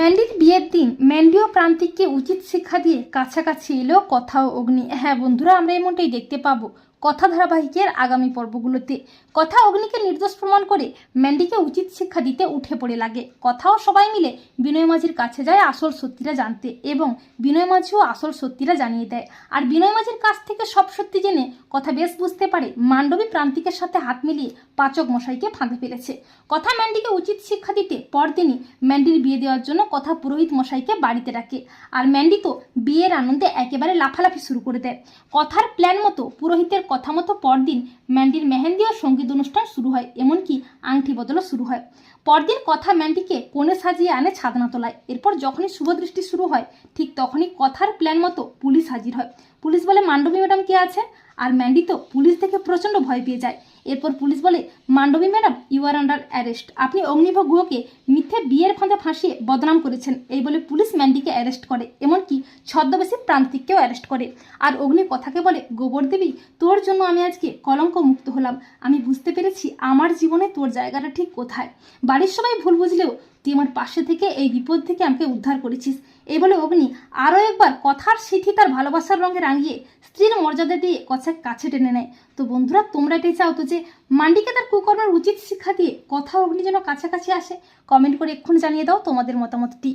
ম্যান্ডির বিয়ের দিন ম্যান্ডিও প্রান্তিককে উচিত শিক্ষা দিয়ে কাছাকাছি এলেও কথাও অগ্নি। হ্যাঁ বন্ধুরা, আমরা এমনটাই দেখতে পাবো। কথা ধারাবাহিকের আগামী পর্বগুলোতে। কথা অগ্নিকে নির্দোষ প্রমাণ করে ম্যান্ডিকে উচিত শিক্ষা দিতে উঠে পড়ে লাগে। কথাও সবাই মিলে বিনয় মাঝির কাছে যায় আসল সত্যিটা জানতে এবং বিনয় মাঝিও আসল সত্যিটা জানিয়ে দেয়। আর বিনয় মাঝির কাছ থেকে সব সত্যি জেনে কথা বেশ বুঝতে পারে মান্ডবী প্রান্তিকের সাথে হাত মিলিয়ে পাচক মশাইকে ফাঁদে ফেলেছে। কথা ম্যান্ডিকে উচিত শিক্ষা দিতে পরদিনই ম্যান্ডির বিয়ে দেওয়ার জন্য কথা পুরোহিত মশাইকে বাড়িতে রাখে আর ম্যান্ডি তো বিয়ের আনন্দে একেবারে লাফালাফি শুরু করে দেয়। কথার প্ল্যান মতো পুরোহিতের কথা মতো পরদিন ম্যান্ডির মেহেন্দি ও সংগীত অনুষ্ঠান শুরু হয় এমনকি আংটি বদলও শুরু হয়। পরদিন কথা ম্যান্ডিকে কোণে সাজিয়ে আনে ছাদনা তোলায় এরপর যখনই শুভদৃষ্টি শুরু হয়, ঠিক তখনই কথার প্ল্যান মতো পুলিশ হাজির হয়। পুলিশ বলে, মান্ডবী ম্যাডাম কে আছেন? আর ম্যান্ডি তো পুলিশ দেখে প্রচণ্ড ভয় পেয়ে যায়। এরপর পুলিশ বলে, Mandavi madam you are under arrest আপনি অগ্নিভোগ গুহকে মিথ্যে বিয়ের ফাঁদে ফাঁসিয়ে বদনাম করেছেন। এই বলে পুলিশ ম্যান্ডিকে অ্যারেস্ট করে, এমনকি ছদ্মবেশী প্রান্তিককেও অ্যারেস্ট করে। আর অগ্নি কথাকে বলে, গোবর দেবী, তোর জন্য আমি আজকে কলঙ্ক মুক্ত হলাম। আমি বুঝতে পেরেছি আমার জীবনে তোর জায়গাটা ঠিক কোথায়? বাড়ির সবাই ভুল বুঝলেও তুই আমার পাশে থেকে এই বিপদ থেকে আমাকে উদ্ধার করেছিস। এই বলে অগ্নি আরও একবার কথার সিথি তার ভালোবাসার রঙে রাঙিয়ে স্ত্রীর মর্যাদা দিয়ে কথা কাছে টেনে নেয়। তো বন্ধুরা, তোমরা এটাই চাও তো যে মান্ডিকে তার কুকর্মের উচিত শিক্ষা দিয়ে কথা অগ্নি যেন কাছাকাছি আসে? কমেন্ট করে এক্ষুনি জানিয়ে দাও তোমাদের মতামতটি।